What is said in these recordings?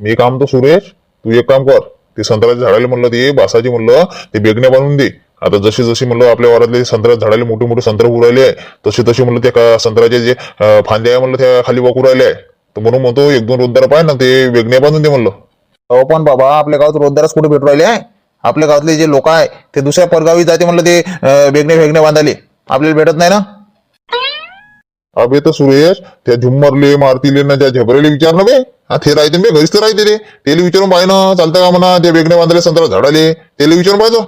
मी काम तो सुरेश तू एक काम कर. ते संत्र्याच्या झाडाला म्हणलं ते बासाची म्हणलं ते बेगण्या बांधून दे. आता जशी जशी म्हणलं आपल्या वरातले संत्र्याच्या झाडाला मोठे मोठे संत्र उरायले आहे तसे तसे म्हणलं त्या संत्र्याचे जे फांद्या आहे म्हणलं त्या खाली वाकू राहिले. आहे तर म्हणून म्हणतो एक दोन रोजदार पाय ना ते बेगण्या बांधून दे म्हणलं. अहो पण बाबा आपल्या गावात रोजगारच कुठे भेटू राहिले आहे आपल्या गावातले जे लोक आहे ते दुसऱ्या परगावी जाते म्हणलं ते अं, बेगणे फेगणे बांधाले आपल्याला भेटत नाही ना? अबे तर सुरेश त्या झुम्मरले मारतीले ना त्या झबरेले विचार ना बे. हा ते राहते बे घरीच तर राहते रे त्याला विचारून पाहिजे ना चालतं का म्हणा ते वेगळे बांधले संत्रा झाडाले. त्याला विचारून पाहिजे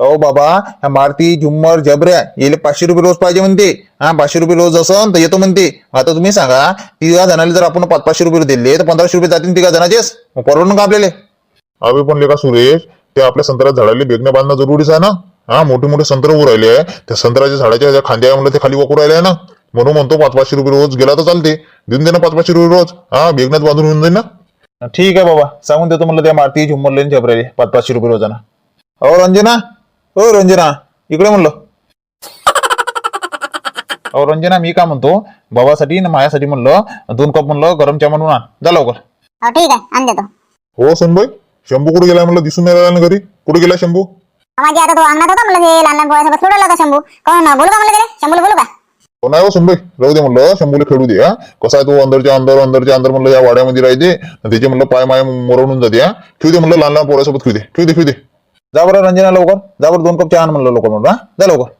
अहो बाबा ह्या मारुती झुम्मर जबऱ्या येले पाचशे रुपये रोज पाहिजे म्हणते. हा पाचशे रुपये रोज असन तर येतो म्हणते. आता तुम्ही सांगा तिघा जणाला जर आपण पाच पाचशे रुपये दिले तर पंधराशे रुपये जातील तिघा जणाचेच. मग परवडून का आपल्याला? अबे पण लेखा सुरेश ते आपल्या संत्र्यात झाडाले बेगण्या बांधणं जरुरीच आहे ना? हा मोठे मोठे संत्र उभं राहिले आहे. त्या संत्र्याच्या झाडाच्या खांद्या म्हणलं ते खाली वकू राहिले आहे ना? म्हणून म्हणतो पाच पाचशे रुपये रोज गेला तर चालते. देऊन दे ना पाच पाचशे रुपये रोज. हा बेगण्यात बांधून येऊन जाईल ना. ठीक आहे बाबा सांगून देतो म्हणलं त्या मारुती आणि जबऱ्याले पाच पाचशे रुपये रोजाना. अहो रंजना. हो रंजना. इकडे म्हणलं. अहो रंजना मी काय म्हणतो बाबासाठी आणि माझ्यासाठी म्हणलं दोन कप म्हणलं गरम चहा म्हणून आण. जा लवकर. हो ठीक आहे आण देतो. हो सोनबाई. शंभू कुठे गेला म्हणलं? दिसून नाही राहिला ना घरी. कुठे गेला शंभू? माझी आता तो अंगणात होता म्हणलं ते. लहान लहान पोळ्यासोबत सोडला होता शंभू. कोण बोलू का म्हणलं त्याला? शंभूला बोलू का? हो नाही हो सुनबाई राहू दे म्हणलं शंभूला खेळू दे हा. कसा आहे तो अंदरच्या अंदर अंदरच्या अंदर म्हणलं या वाड्यामध्ये राहते. आणि त्याचे म्हणलं पाय माय मोरवून जाते हा. खेळू दे म्हणलं लहान लहान पोरासोबत खेळू दे. खेळू दे खेळू दे. जा बरं रंजना लवकर. जा बरं दोन कप चहा आण म्हणलं लवकर म्हणलं हा. जा लवकर.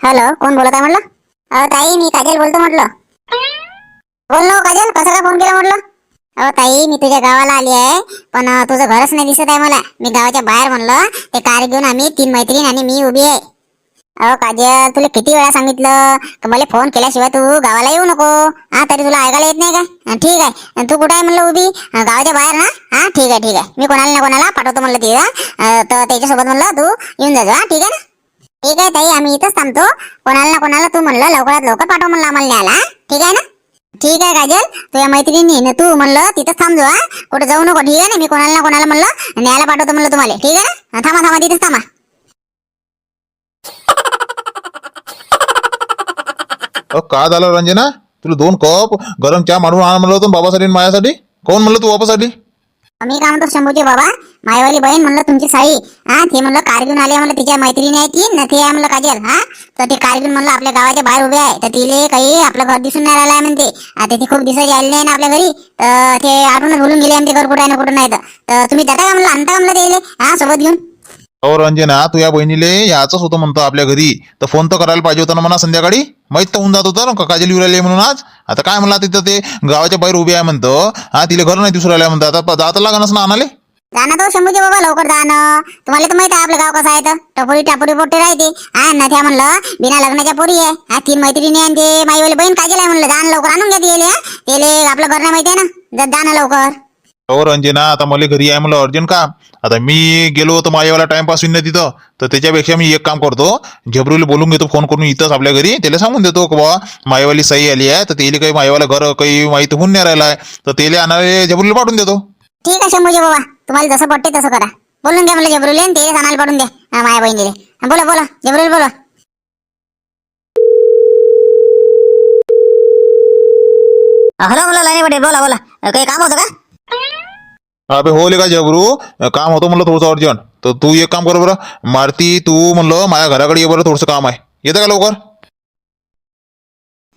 हॅलो कोण बोलत आहे म्हटलं ताई मी काजल बोलतो म्हटलं. बोल ना हो, काजल. कसा काय फोन केला म्हटलं? अहो ताई मी तुझ्या गावाला आली आहे पण तुझं घरच नाही दिसत आहे मला. मी गावाच्या बाहेर म्हणलं ते कार घेऊन आम्ही तीन मैत्रीण आणि मी उभी आहे. अहो काजल तुला किती वेळा सांगितलं का मला फोन केल्याशिवाय तू गावाला येऊ नको. हा तरी तुला ऐकायला येत नाही का? ठीक आहे. तू कुठे आहे म्हणलं उभी? गावाच्या बाहेर ना? हा ठीक आहे ठीक आहे. मी कोणाला ना कोणाला पाठवतो म्हणलं तिला. तर त्याच्यासोबत म्हणलं तू येऊन जातो हा ठीक आहे ना? ठीक आहे ताई आम्ही इथंच थांबतो. कोणाला ना कोणाला तू म्हणलं लवकरात लवकर पाठव म्हणलं आम्हाला न्यायला ठीक आहे ना? ठीक आहे काजल तुझ्या मैत्रिणी ना तू म्हणलं तिथं थांबजो हा कुठे जाऊ नको ठीक आहे ना? मी कोणाला ना कोणाला म्हणलं न्यायला पाठवतो म्हणलं तुम्हाला. ठीक आहे ना? थांबा थांबा तिथं थांबा. अहो का झालं रंजना? तुला दोन कप गरम चहा मारून आण म्हणलं होतं बाबासाठी आणि माझ्यासाठी कोण म्हणलं तू वापस आली मी काय म्हणतो शंभूजी बाबा मायवाली बहीण म्हणलं तुमची साई हा ते म्हणलं कार घेऊन आले म्हणलं तिच्या मैत्रिणी आहे ती न ते आहे म्हणलं काजल हा? तर ते कार घेऊन म्हणलं आपल्या गावाच्या बाहेर उभे आहे तर तिले काही आपलं घर दिसून नाही राहिलं आहे म्हणते. आता ती खूप दिसत आलेली नाही ना आपल्या घरी तर ते आठवणच बोलून गेले आमचे घर कुठं आहे ना कुठं नाही तर. तर तुम्ही जाता का म्हणलं आणता का म्हणलं ते हा सोबत घेऊन? अहो रंजना तू या बहिणीले याचंच होतं म्हणतो आपल्या घरी. तर फोन तर करायला पाहिजे होता ना म्हणा संध्याकाळी. माहीत तर होऊन जात होतं ना काजल येऊ राहिले म्हणून आज. आता काय म्हणला तिथं ते? गावाच्या बाहेर उभी आहे म्हणतो. हा तिला घर नाही दिसू राहिलं म्हणतो. आता जात लागणार ना आणाले? जाणं ना तो शंभूजी बाबा लवकर जा ना तुम्हाला तर माहिती आहे आपलं गाव कसं आहे तर. टपोरी टापोरी पोटे राहते. हा ना त्या म्हणलं बिना लग्नाच्या पोरी आहे. हा तीन मैत्रिणी आणि ते माईवाली बहीण काजल आहे म्हणलं? जा लवकर आणून घ्या तिले आपलं घर नाही माहिती आहे ना. जा- लवकर. अहो रंजना आता मला घरी आहे म्हणलं अर्जंट काम. आता मी गेलो होतो माझ्यावाला टाइमपास होईन ना तिथं. तर त्याच्यापेक्षा मी एक काम करतो झबरूला बोलून घेतो फोन करून इथंच आपल्या घरी. त्याला सांगून देतो की बाबा मायवाली सही आली आहे तर त्याला काही मायवाला घर काही माहिती होऊन नाही राहिला आहे तर त्याला आणायला झबरूला पाठवून देतो. ठीक आहे शंभूचे बाबा. तुम्हाला जसं पटते तसं करा. बोलून घ्या म्हणलं जबरुले आणि तेले सांगायला पाठवून द्या. हा, माया बहिणीले. हा, बोला बोला. जबरुल बोला. हॅलो म्हणलं लाईनी बोला बोला. काही काम होतं का? अबे हो का झबरू काम होतं म्हणलं थोडंसं अर्जंट. तर तू एक काम कर बरं. मारती तू म्हणलं माझ्या घराकडे ये बरं थोडंसं काम आहे. येतं का लवकर?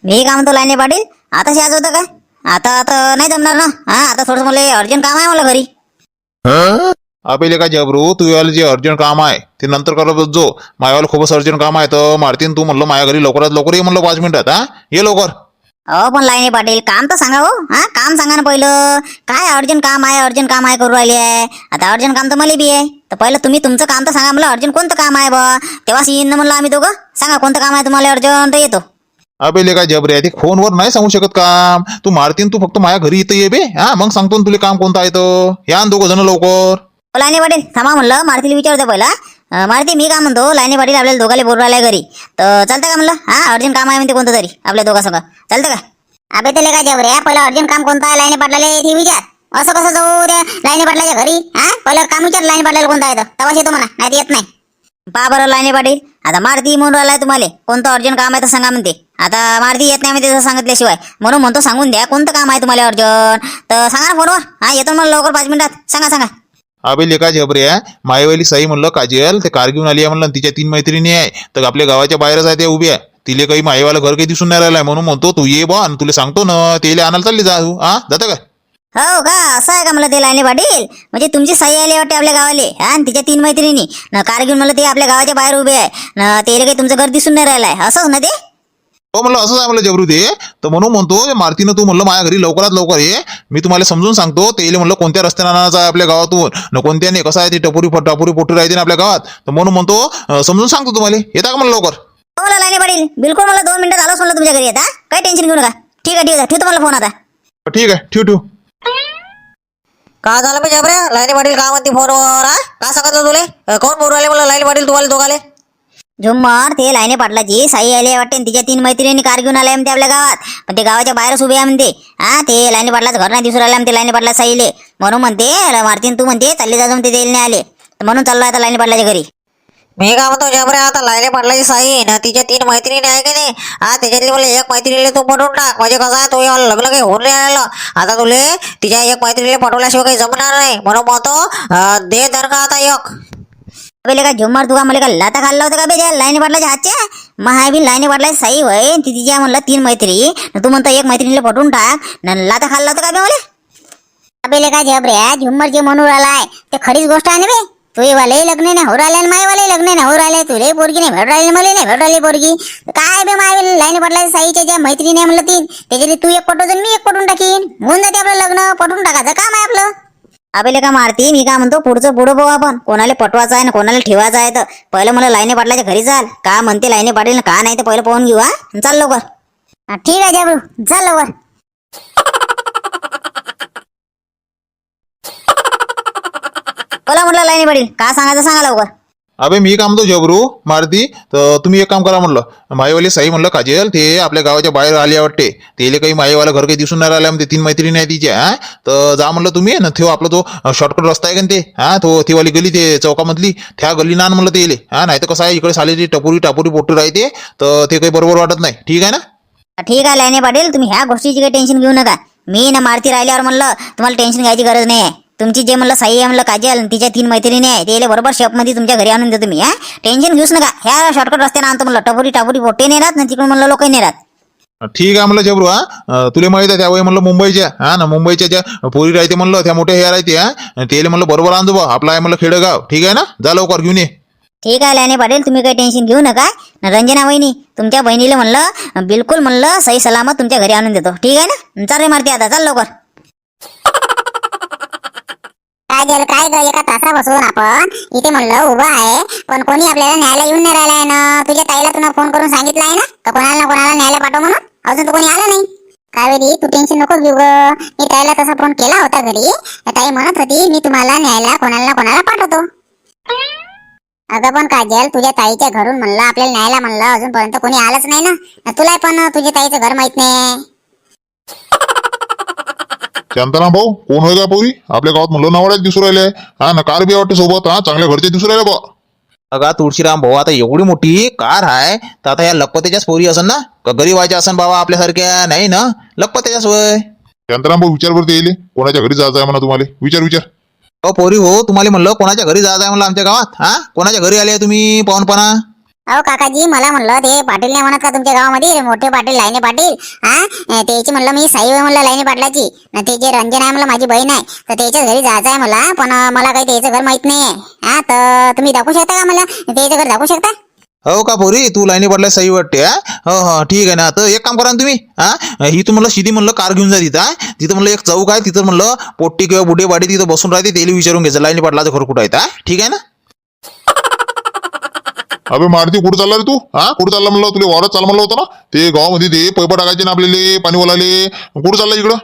मी काय म्हणतो लाईनी पाटील? आता आज होतं का? आता आता नाही जमणार ना. हा आता थोडंसं मला अर्जंट काम आहे मला घरी. अबे का जबरू? तू याला जे अर्जंट काम आहे ते नंतर करत जो. माझ्यावाला खूपच अर्जंट काम आहे तर मारतीन तू म्हणलं माझ्या घरी लवकरात लवकर ये म्हणलं पाच मिनिटात हा? ये लवकर. अहो पण लाईनी पाटील काम तर सांगा हो. हा काम सांगा ना पहिलं. काय अर्जंट काम आहे अर्जंट काम आहे करू राहिले आहे. आता अर्जंट काम तर मला बी आहे. तर पहिलं तुम्ही तुमचं काम तर सांगा मला अर्जंट कोणतं काम आहे बा? तेव्हाच येईन ना म्हणलं आम्ही दोघं. सांगा कोणतं काम आहे तुम्हाला अर्जंट? येतो. अबे का जबरे ते फोनवर नाही सांगू शकत काम. तू मारतीन तू फक्त माझ्या घरी इथं ये बे. हा मग सांगतो ना तुला काम कोणतं आहे तर. या दोघं जण लवकर. हो, लाईनी पाटील थांबा म्हणलं. मारुतीला विचारतो पहिला. मारती मी का म्हणतो लाईनी पाटील आपल्याला दोघाले बोलू राहिल्या घरी. तर चालतं का म्हणलं? हा अर्जंट काम आहे म्हणते कोणतं तरी आपल्या दोघांसंग चालतं का? अबे त्याला काय जबरे पहिला अर्जंट काम कोणतं आहे? लाईनी पाटलाले ते विचार. असं कसं जाऊ त्या लाईनी पाटलाच्या घरी? हा पहिला काम विचार लाईनी पाटलाला कोणतं आहे तवाच येतो म्हणा नाही तर येत नाही. पा बरं लाईने पाटील आता मारुती म्हणून राहिलाय तुम्हाला. कोणतं अर्जंट काम आहे तर सांगा म्हणते. आता मारुती येत नाही म्हणते सांगितल्याशिवाय. म्हणून म्हणतो सांगून द्या कोणतं काम आहे तुम्हाला अर्जंट तर सांगा ना फोनवर. हा येतो मला लवकर पाच मिनिटात. सांगा सांगा. अभिलेखा लेका झबरे मायवाली साई म्हणलं काजल ते कार घेऊन आली आहे म्हणलं तिच्या तीन मैत्रिणी आहे. तर आपल्या गावाच्या बाहेरच आहे ते उभी आहे. तिले काही माईवाला घर काही दिसून नाही राहिलाय म्हणून म्हणतो तू ये बा आणि तुला सांगतो ना तेले आणायला चालली जा तू. हा? जाता का? हो का? असं आहे का मला ते लाईने पाटील? म्हणजे तुमची साई आली वाटते आपल्या गावाले हा? आणि तिच्या तीन मैत्रिणी. न कार घेऊन मला ते आपल्या गावाच्या बाहेर उभे आहे. न तेले काही तुमचं घर दिसून नाही राहिलंय असंच ना ते? हो म्हणलं असंच आहे म्हणलं जबरू ते तर म्हणून म्हणतो मारतीनं तू म्हणलं माझ्या घरी लवकरात लवकर ये. मी तुम्हाला समजून सांगतो तेले म्हणलं कोणत्या रस्त्याने आणायचं आहे आपल्या गावातून? न कोणत्याने कसं आहे ते टपुरी टपुरी पोटू राहते ना आपल्या गावात? तर म्हणून म्हणतो समजून सांगतो तुम्हाला. येता का म्हणलं लवकर? हो मला बिलकुल मला दोन मिनिटात आलोच म्हणलं तुमच्या घरी आता काही टेन्शन घेऊ नका. ठीक आहे ठीक आहे. ठेवतो मला फोन आता. ठीक आहे ठेव ठेव. का झालं बे जबऱ्या लाईनी पाटील का म्हणते फोनवर हा? का सांगत तुले? कोण बोलू राहिले मला लाईनी पाटील तुम्हाला दोघाले? झुम्मर ते लाईने पाटलाची साई आली वाटते. तिच्या तीन मैत्रिणी कार घेऊन आल्या म्हणते आपल्या गावात. पण ते गावाच्या बाहेरच उभे आहे म्हणते. हा ते लाईने पाटलाच घर नाही दिसून राहिलं म्हणते लाईने पाटला साईले. म्हणून म्हणते मारतीन तू म्हणते चालली जातो म्हणते तेल नाही आले म्हणून चाललो आता लाईने पाटलाच्या घरी. मी काय म्हणतो जबऱ्या आता लायले पाटलाची साई ना तिच्या तीन मैत्रिणी आहे की नाही? हा त्याच्यातली मला एक मैत्रिणीला तू पटवून टाक. म्हणजे कसं आहे तू लग्न काही होऊन नाही राहिलं. आता तुले तिच्या एक मैत्रिणीला पटवल्याशिवाय काही जमणार नाही. म्हणून म्हणतो दे दर का आता एक. पहिले का झुमर तुका मला का लाता खाल्ला होता का बे त्या लाईने पाटलाच्या हातच्या लाईन बी लाईने पाटलाची साई होय तिच्या म्हणलं तीन मैत्री तू म्हणतो एक मैत्रिणीला पटवून टाक न लाता खाल्ला होता का बे मला अबेले का झबऱ्या झुमर जे म्हणून राहिलाय ते खरीच गोष्ट आहे ना बे? तुझे वाले लग्न नाही हो राहिले माय वाले लग्न नाही हो राहिले तुले पोरगी नाही भेट राहिली मला नाही भेट राहिली पोरगी। काय बे माय लाईन पडला साईच्या ज्या मैत्रिणी आहे म्हणलं तीन त्याच्यातली तू एक पटवतो मी एक पटून टाकीन होऊन जाते आपलं लग्न पटून टाकायचं काम आहे आपलं। अबेले का मारती? मी काय म्हणतो पुढचं पुढं बघू आपण. कोणाला पटवायचं आहे ना कोणाला ठेवायचं आहे तर. पहिलं मला लाईने पाटलाच्या घरी चाल. का म्हणते लाईने पाटील का नाही तर पहिलं पाहून घेऊ हा? चाल लवकर. ठीक आहे जबरू चाल लवकर. बोला म्हटलं लाईने पाटील का सांगायचं सांगा लवकर. अबे मी काम म्हणतो जबरू मारती तर तुम्ही एक काम करा म्हणलं. माईवाली साई म्हणलं काजल ते आपल्या गावाच्या बाहेर आले वाटते. तेले काही माईवाला घर काही दिसून नाही राहिला म्हणते तीन मैत्रिणी आहे तिच्या हा? तर जा म्हणलं तुम्ही ना तो आपला तो शॉर्टकट रस्ता आहे का ते हा? तो ती वाली गली ते चौकामधली त्या गल्ली नान म्हणलं तेले हा? नाही तर कसं आहे इकडे साली टपुरी टापुरी पोटू राहते तर ते काही बरोबर वाटत नाही. ठीक आहे ना? ठीक आहे लाईने पाटील तुम्ही ह्या गोष्टीची काही टेन्शन घेऊ नका. मी ना मारती राहिल्यावर म्हणलं तुम्हाला टेन्शन घ्यायची गरज नाही आहे तुमची जे म्हणलं साई आहे म्हणलं काजल आणि तिच्या तीन मैत्रिणी आहे ते बरोबर शॉपमध्ये तुमच्या घरी आणून देतो मी हा? टेन्शन घेऊच नका. ह्या शॉर्टकट रस्त्याने आणतो म्हणलं टपुरी टापुरी पोटे नाही राहत ना तिकडून म्हणलं लोक नाही राहत. ठीक आहे म्हणलं जबरू हा? अं, तुला माहीत आहे त्यावेळी म्हणलं मुंबईच्या हा ना मुंबईच्या ज्या पोरी राहते म्हणलं त्या मोठ्या ह्या राहते हा? तेले म्हणलं बरोबर आणतो बा आपला आहे म्हणलं खेडेगाव ठीक आहे ना? जा लवकर घेऊन ये. ठीक आहे लाईने पाटील तुम्ही काही टेन्शन घेऊ नका. न रंजना वहिनी तुमच्या बहिणीला म्हणलं बिलकुल म्हणलं सही सलामत तुमच्या घरी आणून देतो ठीक आहे ना? चाल रे मारती आता चाल लवकर. काय झालं काय ग एका तासापासून आपण इथे म्हणलं उभं आहे. पण कोणी आपल्याला न्यायला येऊन नाही राहिलाय ना? तुझ्या ताईला तुला फोन करून सांगितलं आहे ना? का कोणाला ना कोणाला न्यायला पाठव म्हणून. अजून तर कोणी आलं नाही. कावेरी तू टेन्शन नको घेऊ ग. मी ताईला तसा फोन केला होता घरी. ताई म्हणत होती मी तुम्हाला न्यायला कोणाला ना कोणाला पाठवतो. अगं पण काजल तुझ्या ताईच्या घरून म्हणलं आपल्याला न्यायला म्हणलं अजूनपर्यंत कोणी आलंच नाही ना? तुला पण तुझ्या ताईचं घर माहीत नाही. शांताराम भाऊ कोण होय का पोरी? आपल्या गावात म्हणलं नावाड्यात दिसू राहिले हा ना कार बी वाटते सोबत हा चांगल्या घरचे दिसू राहिले बा. अगा तुळशीराम भाऊ आता एवढी मोठी कार आहे तर आता या लखपतीच्याच पोरी असन ना? का गरीबाच्या असन बाबा आपल्यासारख्या नाही ना? लखपतीच्याच वय शांताराम भाऊ विचार करते येईल. कोणाच्या घरी जायचं आहे म्हणा तुम्हाला? विचार विचार. अ पोरी हो तुम्हाला म्हणलं कोणाच्या घरी जायचं आहे म्हणलं आमच्या गावात? हा? कोणाच्या घरी आले तुम्ही पाहुणपणा? अहो काकाजी मला म्हणलं ते पाटील नाही म्हणत का तुमच्या गावामध्ये? मोठे पाटील लाईने पाटील. हा त्याची म्हणलं मी साई म्हणलं लाईने पाटलाची. ना ते जे रंजन आहे म्हणलं माझी बहीण आहे. तर त्याच्याच घरी जायचं आहे मला पण मला काही त्याचं घर माहीत नाही आहे हा तर तुम्ही दाखवू शकता का मला? त्याचं घर दाखवू शकता? हो का पोरी? तू लाईनी पडला सही वाटते हा हो हो ठीक आहे ना. तर एक काम करा ना तुम्ही हा ही तू म्हणलं शिदी म्हणलं कार घेऊन जा तिथं हा? तिथं म्हणलं एक चौक आहे तिथं म्हणलं पोट्टी किंवा बुढे वाडी तिथं बसून राहते त्याला विचारून घ्यायचं. लाईनी पडलाचं घर कुठं आहे हा? ठीक आहे ना? अबे मारती कुठं चालला रे तू? हा? कुठं चालला म्हणलं? तुला वावरात चाल म्हणलं होतं ना? ते गावामध्ये ते पैपा टाकायचे ना आपल्याला पाणी ओलाले कुठं चालला इकडं?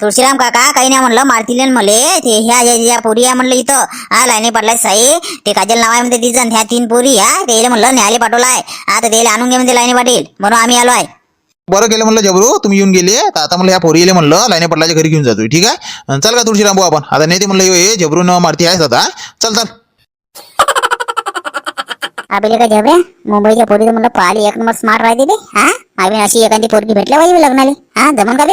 तुळशीराम काका काही नाही म्हणलं मारतीले मले ते ह्या ज्या ज्या पोरी आहे म्हणलं इथं हा लाईने पाटला साई. ते काजल नाव आहे म्हणते तिचं ह्या तीन पोरी हा त्याला म्हणलं न्यायला पाठवला आहे आता त्याला आणून घे म्हणते लाईने पाटील म्हणून आम्ही आलो आहे. बरं केलं म्हणलं जबरू तुम्ही येऊन गेले. तर आता म्हणलं ह्या पोरीले म्हणलं लाईने पडलाच्या घरी घेऊन जातोय ठीक आहे? अन चल का तुळशीराम भाऊ आपण? आता नाही ते म्हणलं हे जबरून मारती आहेस आता चल चल. अबेले का झबऱ्या मुंबईच्या पोरी म्हणलं पाहिली एक नंबर स्मार्ट राहते ते हा? आम्ही अशी एखादी पोरगी भेटल्या पाहिजे लग्नाले. हा? जमन का बे?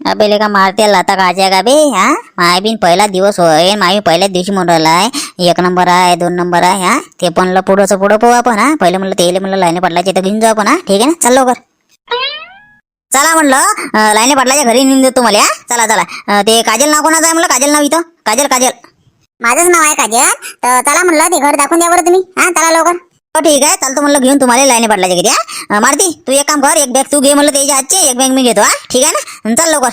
अबे लेका मारते लाता काच्या का बे? हा? माय बिन पहिला दिवस होय माय पहिल्याच दिवशी म्हणून राहिलाय. एक नंबर आहे दोन नंबर आहे हा? ते पण पुढंच पुढं पाहू आपण हा? पहिलं म्हणलं तेले म्हणलं लाईने पडलाचे तर घेऊन जाऊ आपण हा? ठीक आहे ना? चल लवकर. चला म्हणलं लाईने पाटलाच्या घरी नेऊन देतो तुम्हाला हा? चला चला. ते काजल नाव कोणाचं आहे म्हणलं? काजल नाव इथं? काजल काजल. माझंच नाव आहे काजल. तर चला म्हणलं ते घर दाखवून द्या बरं तुम्ही. हा चला लवकर. हो ठीक आहे चालतो म्हणलं घेऊन तुम्हाला लाईने पाटलाच्या घरी हा? मारती तू एक काम कर एक बॅग तू घे म्हणलं त्याच्या एक बॅग मी घेतो हा? ठीक आहे ना? चल लवकर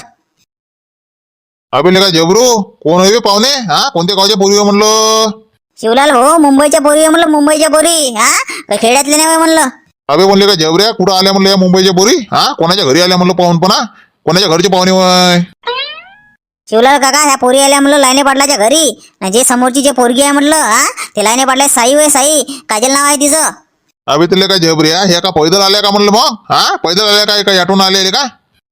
अबे का जबरू कोण आहे बे पाहुणे? हा कोणत्या गावच्या पोरी आहे म्हणलं शिवलाल हो मुंबईच्या पोरी आहे म्हणलं मुंबईच्या पोरी हा? काय खेड्यातले नाही होय म्हणलं अबे म्हणले का जबऱ्या कुठं आल्या म्हणलं या मुंबईच्या पोरी हा कोणाच्या घरी आल्या म्हणलं पाहून पण कोणाच्या घरचे पाहुणे वय शिवलाल काका ह्या पोरी आल्या म्हणलं लाईने पाटलाच्या घरी. आणि जे समोरची जे पोरगी आहे म्हणलं हा ते लाईने पाटला साई होय साई. काजल नाव आहे तिचं. अबे तुला का जबऱ्या ह्या का पैदल आल्या का म्हणलं मग? हा? पैदल आल्या काय का याटून आले का?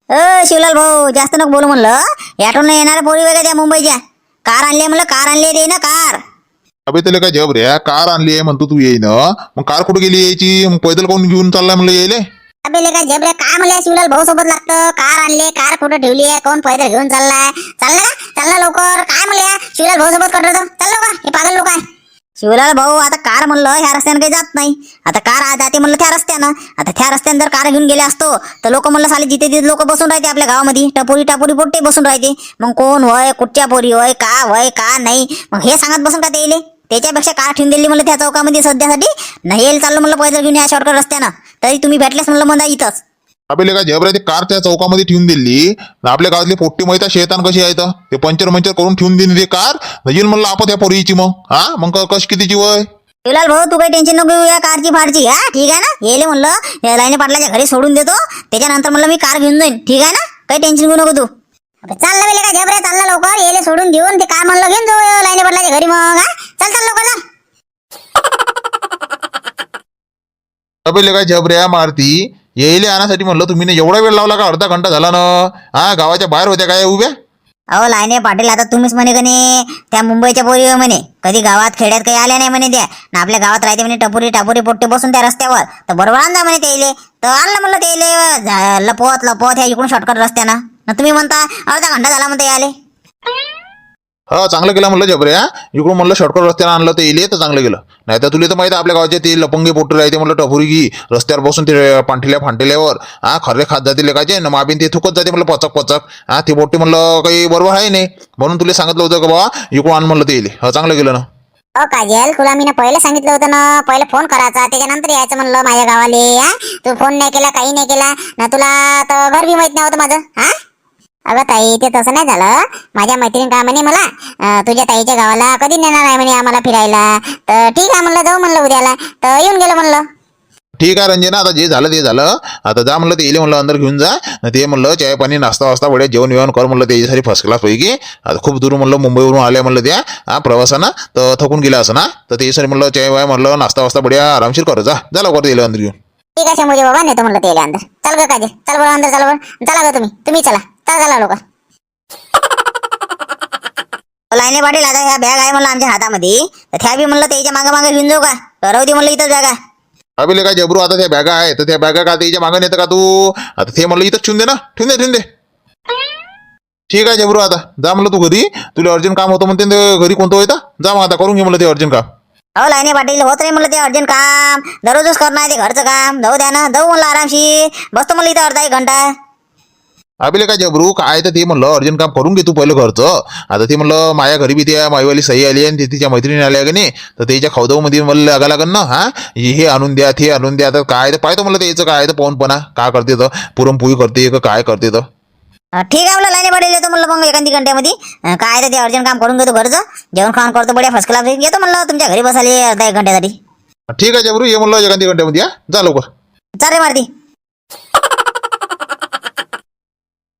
अ शिवलाल भाऊ जास्त नको बोलू म्हणलं. याटून येणार पोरी वगैरे त्या मुंबईच्या. कार आणली म्हणलं कार आणली ते ना कार. अबे तुला का जबऱ्या कार आणली आहे म्हणतो तू येईन. मग कार कुठे गेली यायची? मग पैदल कोण घेऊन चाललाय म्हणलं येईल अबे का झबऱ्या काय म्हणले शिवलाल भाऊ सोबत लागतं. कार आणले कार कुठं ठेवली आहे कोण पैदल घेऊन चाललाय? चालला का? चालला लवकर. काय म्हणल्या शिवलाल भाऊ सोबत करतो चाल लवकर हे पागल लोक आहे. शिवलाल भाऊ आता कार म्हणलं ह्या रस्त्यानं काही जात नाही. आता कार आ- जाते म्हणलं त्या रस्त्यानं. आता त्या रस्त्यानं जर कार घेऊन गेले असतो तर लोक म्हणलं साले जिथे तिथे लोक बसून राहते आपल्या गावामध्ये टपोरी टपोरी पोट्टे बसून राहते. मग कोण होय कुठच्या पोरी होय का होय का नाही? मग हे सांगत बसून का ते त्याच्यापेक्षा कार ठेवून दिली म्हणलं त्या चौकामध्ये सध्यासाठी. नाही येईल चाललं म्हणलं पैदल घेऊन या शॉर्टकट रस्त्यानं. तरी तुम्ही भेटलेच म्हणलं मला इथंच. अबे का जबऱ्या ते कार त्या चौकामध्ये ठेवून दिली. आपल्या गावातली पोट्टी माहिती शेतान कशी आहे तर ते पंचर मंचर करून ठेवून दिली ते कार. येईल म्हणलं आपण त्या पोरीची मग. हा? मग क- कशी कितीची वय? शिवलाल भाऊ तू काही टेन्शन नको घेऊ या कारची फारची. हा? ठीक आहे ना? येले म्हणलं. या लाईने पाटलाच्या घरी सोडून देतो. त्याच्यानंतर म्हणलं मी कार घेऊन जाईन. ठीक आहे ना? काही टेन्शन घेऊ नको तू. चाललं बेले का झबऱ्या चालला लवकर. येले सोडून देऊन ते काय म्हणलं घेऊन जाऊ लाईने पडला घरी मग हा? चल चल लवकर चल अबे काय झबऱ्या मारती. येईल आणण्यासाठी म्हणलं तुम्ही एवढा वेळ लावला का? अर्धा घंटा झाला ना. हा गावाच्या बाहेर होत्या काय उभ्या? अहो लायने पाटील आता तुम्हीच म्हणे कने त्या मुंबईच्या पोरी म्हणे. कधी गावात खेड्यात काही आल्या नाही म्हणे त्या. ना आपल्या गावात राहते म्हणे टपुरी टापुरी पोट्टे बसून त्या रस्त्यावर. तर बरोबर आणला म्हणे त्याले तर आणलं म्हणलं त्याले लपवत लपवत ह्या इकडून शॉर्टकट रस्त्यानं. ना तुम्ही म्हणता अर्धा घंटा झाला म्हणता याले हा चांगलं केलं म्हणलं जबऱ्या इकडून म्हणलं शॉर्टकट रस्त्यानं आणलं ते येईल तर चांगलं गेलं नाही तर तुला तर माहिती आपल्या गावचे ते लपंगे पोटे राहते म्हणलं टपुरी की रस्त्यावर बसून ते पांठिल्या फांटिल्यावर हा? खरे खात जाते लेकाचे ना माबीन ते थुकत जाते म्हणलं पचक पचक. हा ते पोट्टे म्हणलं काही बरोबर आहे नाही. म्हणून तुला सांगितलं होतं का बाबा इकडून आण म्हणलं ते येईल हा चांगलं गेलं ना. अ काजल तुला मी ना पहिले सांगितलं होतं ना पहिले फोन करायचा त्याच्यानंतर यायचं म्हणलं माझ्या गावाले तू फोन नाही केला काही नाही केला ना तुला तर घर बी माहीत नव्हतं माझं हा? अगं ताई ते तसं नाही झालं. माझ्या मैत्रीण काय म्हणे मला तुझ्या ताईच्या गावाला कधी नेणार आहे म्हणे आम्हाला फिरायला? तर ठीक आहे म्हणलं जाऊ म्हणलं उद्याला. तर येऊन गेलो म्हणलं. ठीक आहे रंजना आता जे झालं ते झालं. आता जा म्हणलं ते येईल म्हणलं अंदर घेऊन जा. ते म्हणलं चाय पाणी नाश्ता वास्ता वड्या जेवण जेवण कर म्हणलं त्याच्यासाठी फर्स्ट क्लास पैकी. आता खूप दूर म्हणलं मुंबईवरून आल्या म्हणलं त्या हा प्रवासानं. तर थकून गेला असं ना? तर त्याच्यासाठी म्हणलं चाय वाय म्हणलं नाश्ता वास्ता बड्या आरामशीर कर जा. जा लवकर येईल अंदर घेऊन. ठीक आहे बाबा नेतो म्हणलं ते अंदर. चल ग काजल चल बरं अंदर चल बरं. चला ग तुम्ही तुम्ही चला. चला चला लवकर लाईने पाटील आता ह्या बॅग आहे म्हणलं आमच्या हातामध्ये. तर त्या बी म्हणलं त्याच्यामागे मागे घेऊन जाऊ का? दे म्हणलं इथं जागा अबे काय जबरू आता त्या बॅगा आहे तर त्या बॅगा का त्याच्या मागं येतं का तू? आता ते म्हणलं इथंच ठेवून दे ना ठेवून दे ठेवून दे. ठीक आहे जबरू आता जा म्हणलं तू घरी. तुला अर्जंट काम होतं म्हणते घरी कोणतं होतं? जा मग आता करून घे म्हणलं ते अर्जंट काम. अहो लाईने पाटील होत नाही म्हणलं ते अर्जंट काम. दररोजच करणं आहे ते घरचं काम. जाऊ द्या ना जाऊ म्हणलं आरामशीर. बसतो म्हणलं इथं अर्धा एक घंटा. अबिले काय जबरू काय तर ते म्हणलं अर्जंट काम करून घे तू पहिलं घरचं. आता ते म्हणलं माझ्या घरी बी त्या माईवाली सही आली आणि तिच्या मैत्रिणी आल्या का नाही? तर त्याच्या खवदवमध्ये मला लागा लागन ना हा? हे आणून द्या ते आणून द्या तर काय तर पाहतो म्हणलं त्याचं काय तर पाहूनपणा काय करते तर? पुरणपोळी करते का काय करते तर? ठीक आहे म्हणलं लाईने पाटील येतो म्हणलं मग एखादी घंट्यामध्ये. काय तर ते अर्जंट काम करून घेतो घरचं. जेवण खाऊन करतो बड्या फर्स्ट क्लास येतो म्हणलं तुमच्या घरी बसाले अर्धा एक घंट्यासाठी. ठीक आहे जबरू ये म्हणलं एखादी घंट्यामध्ये या जा लवकर. चालेल मारती.